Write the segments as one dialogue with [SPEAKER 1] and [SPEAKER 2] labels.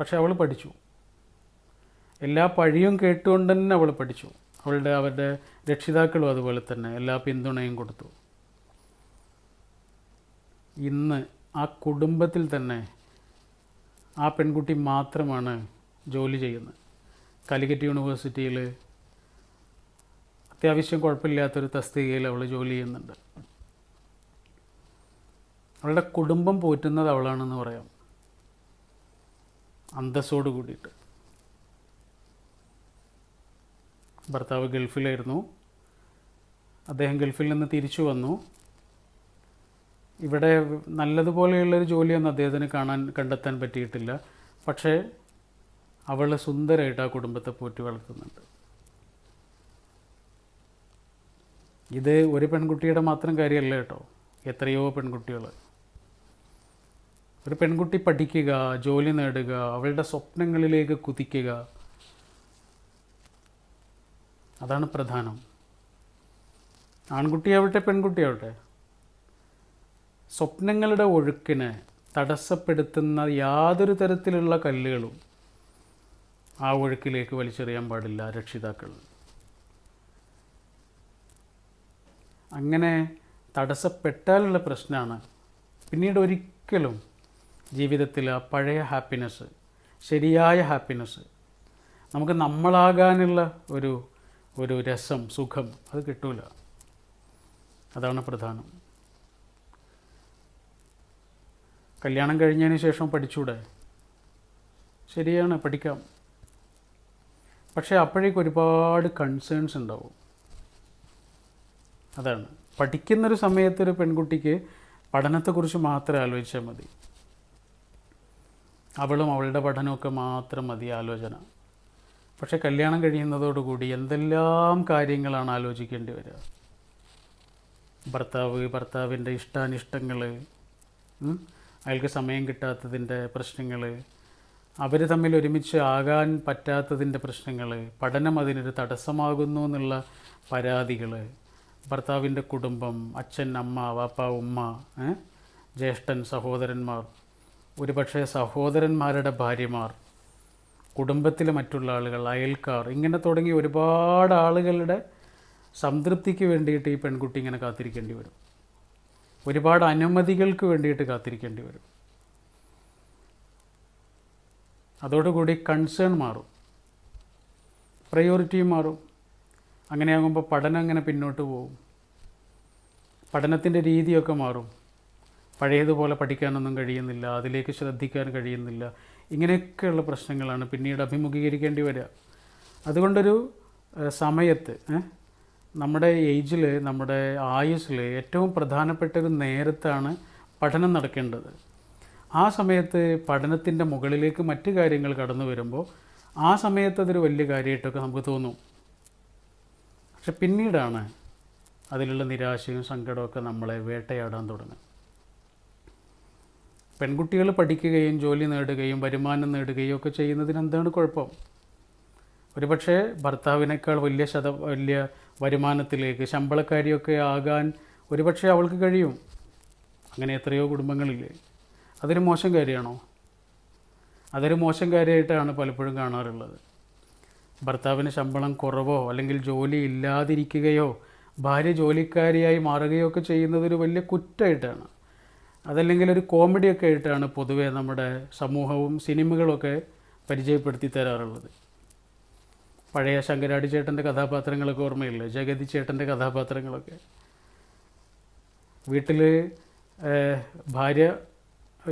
[SPEAKER 1] പക്ഷെ അവൾ പഠിച്ചു. എല്ലാ പഴിയും കേട്ടുകൊണ്ട് തന്നെ അവൾ പഠിച്ചു. അവളുടെ അവരുടെ രക്ഷിതാക്കളും അതുപോലെ തന്നെ എല്ലാ പിന്തുണയും കൊടുത്തു. ഇന്ന് ആ കുടുംബത്തിൽ തന്നെ ആ പെൺകുട്ടി മാത്രമാണ് ജോലി ചെയ്യുന്നത്. കാലിക്കറ്റ് യൂണിവേഴ്സിറ്റിയിൽ അത്യാവശ്യം കുഴപ്പമില്ലാത്തൊരു തസ്തികയിൽ അവൾ ജോലി ചെയ്യുന്നുണ്ട്. അവളുടെ കുടുംബം പോറ്റുന്നത് അവളാണെന്ന് പറയാം. അന്തസ്സോട് കൂടിയിട്ട്. ഭർത്താവ് ഗൾഫിലായിരുന്നു. അദ്ദേഹം ഗൾഫിൽ നിന്ന് തിരിച്ചു വന്നു. ഇവിടെ നല്ലതുപോലെയുള്ളൊരു ജോലിയൊന്നും അദ്ദേഹത്തിന് കാണാൻ കണ്ടെത്താൻ പറ്റിയിട്ടില്ല. പക്ഷേ അവൾ സുന്ദരമായിട്ട് ആ കുടുംബത്തെ പോറ്റി വളർത്തുന്നുണ്ട്. ഇത് ഒരു പെൺകുട്ടിയുടെ മാത്രം കാര്യമല്ല കേട്ടോ. എത്രയോ പെൺകുട്ടികൾ ഒരു പെൺകുട്ടി പഠിക്കുക ജോലി നേടുക അവളുടെ സ്വപ്നങ്ങളിലേക്ക് കുതിക്കുക. അതാണ് പ്രധാനം. ആൺകുട്ടിയാവട്ടെ പെൺകുട്ടിയാവട്ടെ സ്വപ്നങ്ങളുടെ ഒഴുക്കിനെ തടസ്സപ്പെടുത്തുന്ന യാതൊരു തരത്തിലുള്ള കല്ലുകളും ആ ഒഴുക്കിലേക്ക് വലിച്ചെറിയാൻ പാടില്ല രക്ഷിതാക്കൾ. അങ്ങനെ തടസ്സപ്പെട്ടാലുള്ള പ്രശ്നമാണ്. പിന്നീട് ഒരിക്കലും ജീവിതത്തിൽ പഴയ ഹാപ്പിനെസ് ശരിയായ ഹാപ്പിനെസ് നമുക്ക് നമ്മളാകാനുള്ള ഒരു ഒരു രസം സുഖം അത് കിട്ടൂല. അതാണ് പ്രധാനം. കല്യാണം കഴിഞ്ഞതിന് ശേഷം പഠിച്ചൂടെ? ശരിയാണ് പഠിക്കാം. പക്ഷേ അപ്പോഴേക്കും ഒരുപാട് കൺസേൺസ് ഉണ്ടാവും. അതാണ്. പഠിക്കുന്നൊരു സമയത്തൊരു പെൺകുട്ടിക്ക് പഠനത്തെക്കുറിച്ച് മാത്രം ആലോചിച്ചാൽ മതി. അവളും അവളുടെ പഠനമൊക്കെ മാത്രം മതി ആലോചന. പക്ഷെ കല്യാണം കഴിയുന്നതോടുകൂടി എന്തെല്ലാം കാര്യങ്ങളാണ് ആലോചിക്കേണ്ടി വരിക? ഭർത്താവ് ഭർത്താവിന്റെ ഇഷ്ടാനിഷ്ടങ്ങൾ അയാൾക്ക് സമയം കിട്ടാത്തതിന്റെ പ്രശ്നങ്ങൾ അവർ തമ്മിൽ ഒരുമിച്ച് ആകാൻ പറ്റാത്തതിന്റെ പ്രശ്നങ്ങൾ പഠനം അതിനൊരു തടസ്സമാകുന്നു എന്നുള്ള പരാതികൾ ഭർത്താവിന്റെ കുടുംബം അച്ഛൻ അമ്മ വാപ്പ ഉമ്മ? ജ്യേഷ്ഠൻ സഹോദരന്മാർ ഒരുപക്ഷെ സഹോദരന്മാരുടെ ഭാര്യമാർ കുടുംബത്തിലെ മറ്റുള്ള ആളുകൾ അയൽക്കാർ ഇങ്ങനെ തുടങ്ങി ഒരുപാട് ആളുകളുടെ സംതൃപ്തിക്ക് വേണ്ടിയിട്ട് ഈ പെൺകുട്ടി ഇങ്ങനെ കാത്തിരിക്കേണ്ടി വരും. ഒരുപാട് അനുമതികൾക്ക് വേണ്ടിയിട്ട് കാത്തിരിക്കേണ്ടി വരും. അതോടുകൂടി കൺസേൺ മാറും പ്രയോറിറ്റിയും മാറും. അങ്ങനെയാകുമ്പോൾ പഠനം അങ്ങനെ പിന്നോട്ട് പോകും. പഠനത്തിന്റെ രീതിയൊക്കെ മാറും. പഴയതുപോലെ പഠിക്കാനൊന്നും കഴിയുന്നില്ല അതിലേക്ക് ശ്രദ്ധിക്കാൻ കഴിയുന്നില്ല. ഇങ്ങനെയൊക്കെയുള്ള പ്രശ്നങ്ങളാണ് പിന്നീട് അഭിമുഖീകരിക്കേണ്ടി വരിക. അതുകൊണ്ടൊരു സമയത്ത് നമ്മുടെ ഏജിൽ നമ്മുടെ ആയുസ്സിൽ ഏറ്റവും പ്രധാനപ്പെട്ട ഒരു നേരത്താണ് പഠനം നടക്കേണ്ടത്. ആ സമയത്ത് പഠനത്തിന്റെ മുകളിലേക്ക് മറ്റു കാര്യങ്ങൾ കടന്നു വരുമ്പോൾ ആ സമയത്ത് അതൊരു വലിയ കാര്യമായിട്ടൊക്കെ നമുക്ക് തോന്നും. പക്ഷെ പിന്നീടാണ് അതിലുള്ള നിരാശയും സങ്കടമൊക്കെ നമ്മളെ വേട്ടയാടാൻ തുടങ്ങും പെൺകുട്ടികൾ പഠിക്കുകയും ജോലി നേടുകയും വരുമാനം നേടുകയും ഒക്കെ ചെയ്യുന്നതിന് എന്താണ് കുഴപ്പം? ഒരുപക്ഷെ ഭർത്താവിനേക്കാൾ വലിയ ശത വലിയ വരുമാനത്തിലേക്ക് ശമ്പളക്കാരിയൊക്കെ ആകാൻ ഒരുപക്ഷെ അവൾക്ക് കഴിയും. അങ്ങനെ എത്രയോ കുടുംബങ്ങളില്ലേ. അതൊരു മോശം കാര്യമാണോ? അതൊരു മോശം കാര്യമായിട്ടാണ് പലപ്പോഴും കാണാറുള്ളത്. ഭർത്താവിന് ശമ്പളം കുറവോ അല്ലെങ്കിൽ ജോലി ഇല്ലാതിരിക്കുകയോ ഭാര്യ ജോലിക്കാരിയായി മാറുകയോ ഒക്കെ ചെയ്യുന്നതൊരു വലിയ കുറ്റമായിട്ടാണ് അതല്ലെങ്കിൽ ഒരു കോമഡിയൊക്കെ ആയിട്ടാണ് പൊതുവേ നമ്മുടെ സമൂഹവും സിനിമകളൊക്കെ പരിചയപ്പെടുത്തി തരാറുള്ളത്. പഴയ ശങ്കരാടി ചേട്ടന്റെ കഥാപാത്രങ്ങളൊക്കെ ഓർമ്മയില്ലേ? ജഗതി ചേട്ടന്റെ കഥാപാത്രങ്ങളൊക്കെ. വീട്ടിൽ ഭാര്യ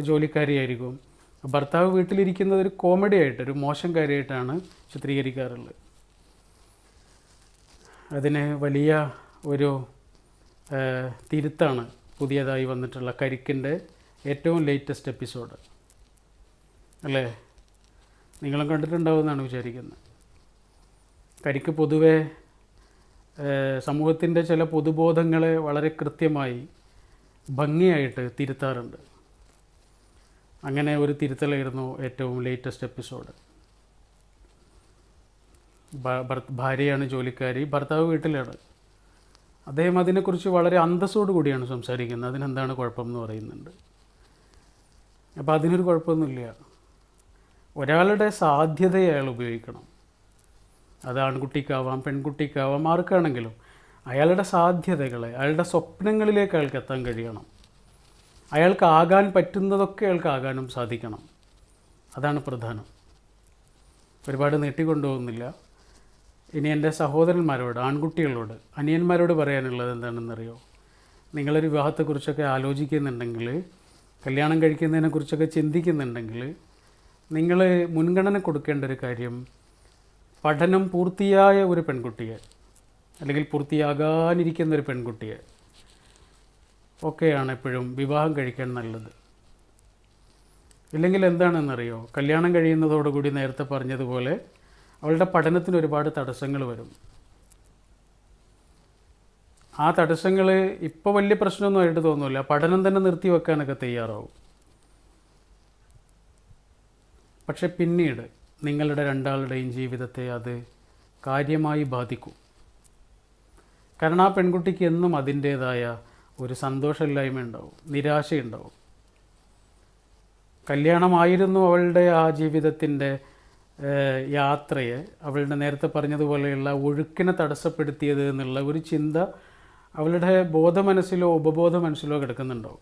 [SPEAKER 1] ജോലിക്കാരിയായിരിക്കും. ഭർത്താവ് വീട്ടിലിരിക്കുന്നത് ഒരു കോമഡി ആയിട്ട് ഒരു മോശം കാര്യമായിട്ടാണ് ചിത്രീകരിക്കാറുള്ളത്. അതിന് വലിയ ഒരു തിരുത്താണ് പുതിയതായി വന്നിട്ടുള്ള കരിക്കിന്റെ ഏറ്റവും ലേറ്റസ്റ്റ് എപ്പിസോഡ് അല്ലേ? നിങ്ങളും കണ്ടിട്ടുണ്ടാവുമെന്നാണ് വിചാരിക്കുന്നത്. കരിക്ക് പൊതുവെ സമൂഹത്തിന്റെ ചില പൊതുബോധങ്ങളെ വളരെ കൃത്യമായി ഭംഗിയായിട്ട് തിരുത്താറുണ്ട്. അങ്ങനെ ഒരു തിരുത്തലായിരുന്നു ഏറ്റവും ലേറ്റസ്റ്റ് എപ്പിസോഡ് ഭാര്യയാണ് ജോലിക്കാരി ഭർത്താവ് വീട്ടിലാണ്. അദ്ദേഹം അതിനെക്കുറിച്ച് വളരെ അന്തസ്സോടു കൂടിയാണ് സംസാരിക്കുന്നത്. അതിനെന്താണ് കുഴപ്പം എന്ന് പറയുന്നുണ്ട്. അപ്പോൾ അതിനൊരു കുഴപ്പമൊന്നുമില്ല. ഒരാളുടെ സാധ്യത അയാൾ ഉപയോഗിക്കണം. അത് ആൺകുട്ടിക്കാവാം പെൺകുട്ടിക്കാവാം ആർക്കാണെങ്കിലും അയാളുടെ സാധ്യതകളെ അയാളുടെ സ്വപ്നങ്ങളിലേക്ക് അയാൾക്ക് എത്താൻ കഴിയണം. അയാൾക്ക് ആകാൻ പറ്റുന്നതൊക്കെ അയാൾക്ക് ആകാനും സാധിക്കണം. അതാണ് പ്രധാനം. ഒരുപാട് നീട്ടിക്കൊണ്ടുപോകുന്നില്ല. ഇനി എന്റെ സഹോദരന്മാരോട് ആൺകുട്ടികളോട് അനിയന്മാരോട് പറയാനുള്ളത് എന്താണെന്നറിയോ? നിങ്ങളൊരു വിവാഹത്തെക്കുറിച്ചൊക്കെ ആലോചിക്കുന്നുണ്ടെങ്കിൽ കല്യാണം കഴിക്കുന്നതിനെക്കുറിച്ചൊക്കെ ചിന്തിക്കുന്നുണ്ടെങ്കിൽ നിങ്ങൾ മുൻഗണന കൊടുക്കേണ്ട ഒരു കാര്യം പഠനം പൂർത്തിയായ ഒരു പെൺകുട്ടിയെ അല്ലെങ്കിൽ പൂർത്തിയാകാനിരിക്കുന്ന ഒരു പെൺകുട്ടിയെ ഒക്കെയാണ് എപ്പോഴും വിവാഹം കഴിക്കാൻ നല്ലത്. ഇല്ലെങ്കിൽ എന്താണെന്നറിയോ? കല്യാണം കഴിയുന്നതോടുകൂടി നേരത്തെ പറഞ്ഞതുപോലെ അവളുടെ പഠനത്തിന് ഒരുപാട് തടസ്സങ്ങൾ വരും. ആ തടസ്സങ്ങൾ ഇപ്പോൾ വലിയ പ്രശ്നമൊന്നും ആയിട്ട് തോന്നില്ല പഠനം തന്നെ നിർത്തി വെക്കാനൊക്കെ തയ്യാറാവും. പക്ഷെ പിന്നീട് നിങ്ങളുടെ രണ്ടാളുടെയും ജീവിതത്തെ അത് കാര്യമായി ബാധിക്കും. കാരണം ആ പെൺകുട്ടിക്ക് എന്നും അതിന്റേതായ ഒരു സന്തോഷമില്ലായ്മ ഉണ്ടാവും. നിരാശയുണ്ടാവും. കല്യാണമായിരുന്നു അവളുടെ ആ ജീവിതത്തിന്റെ യാത്രയെ അവളുടെ നേരത്തെ പറഞ്ഞതുപോലെയുള്ള ഒഴുക്കിനെ തടസ്സപ്പെടുത്തിയത് എന്നുള്ള ഒരു ചിന്ത അവളുടെ ബോധമനസ്സിലോ ഉപബോധ മനസ്സിലോ കിടക്കുന്നുണ്ടോ?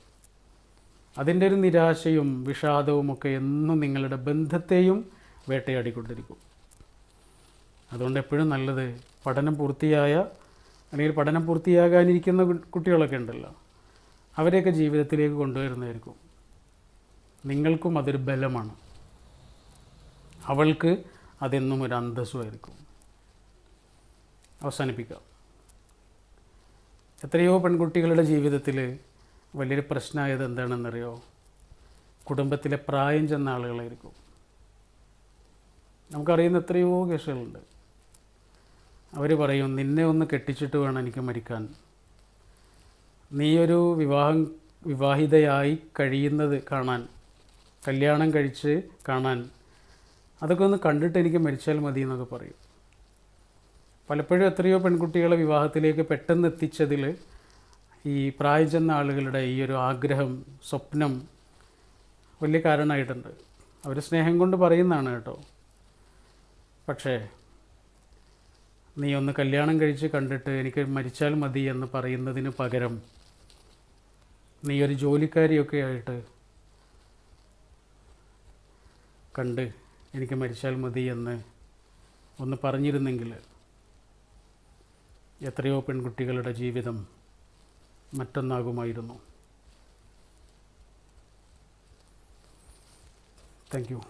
[SPEAKER 1] അതിന്റെ ഒരു നിരാശയും വിഷാദവും ഒക്കെ എന്നും നിങ്ങളുടെ ബന്ധത്തെയും വേട്ടയാടിക്കൊണ്ടിരിക്കും. അതുകൊണ്ട് എപ്പോഴും നല്ലത് പഠനം പൂർത്തിയായ അല്ലെങ്കിൽ പഠനം പൂർത്തിയാകാനിരിക്കുന്ന കുട്ടികളൊക്കെ ഉണ്ടല്ലോ അവരെയൊക്കെ ജീവിതത്തിലേക്ക് കൊണ്ടുവരുന്നതായിരിക്കും. നിങ്ങൾക്കും അതൊരു ബലമാണ്. അവൾക്ക് അതെന്നും ഒരു അന്തസ്സുമായിരിക്കും. അവസാനിപ്പിക്കാം എത്രയോ പെൺകുട്ടികളുടെ ജീവിതത്തിൽ വലിയൊരു പ്രശ്നമായത് എന്താണെന്നറിയോ? കുടുംബത്തിലെ പ്രായം ചെന്ന ആളുകളായിരിക്കും. നമുക്കറിയുന്ന എത്രയോ കേസുകളുണ്ട്. അവർ പറയും നിന്നെ ഒന്ന് കെട്ടിച്ചിട്ട് വേണം എനിക്ക് മരിക്കാൻ. നീയൊരു വിവാഹം വിവാഹിതയായി കഴിയുന്നത് കാണാൻ കല്യാണം കഴിച്ച് കാണാൻ അതൊക്കെ ഒന്ന് കണ്ടിട്ട് എനിക്ക് മരിച്ചാൽ മതി എന്നൊക്കെ പറയും. പലപ്പോഴും എത്രയോ പെൺകുട്ടികളെ വിവാഹത്തിലേക്ക് പെട്ടെന്ന് എത്തിച്ചതിൽ ഈ പ്രായം ചെന്ന ആളുകളുടെ ഈ ഒരു ആഗ്രഹം സ്വപ്നം വലിയ കാരണമായിട്ടുണ്ട്. അവർ സ്നേഹം കൊണ്ട് പറയുന്നതാണ് കേട്ടോ. പക്ഷേ നീ ഒന്ന് കല്യാണം കഴിച്ച് കണ്ടിട്ട് എനിക്ക് മരിച്ചാൽ മതി എന്ന് പറയുന്നതിന് പകരം നീ ഒരു ജോലിക്കാരിയൊക്കെ ആയിട്ട് കണ്ട് എനിക്ക് മരിച്ചാൽ മതി എന്ന് ഒന്ന് പറഞ്ഞിരുന്നെങ്കിൽ എത്രയോ പെൺകുട്ടികളുടെ ജീവിതം മറ്റൊന്നാകുമായിരുന്നു. Thank you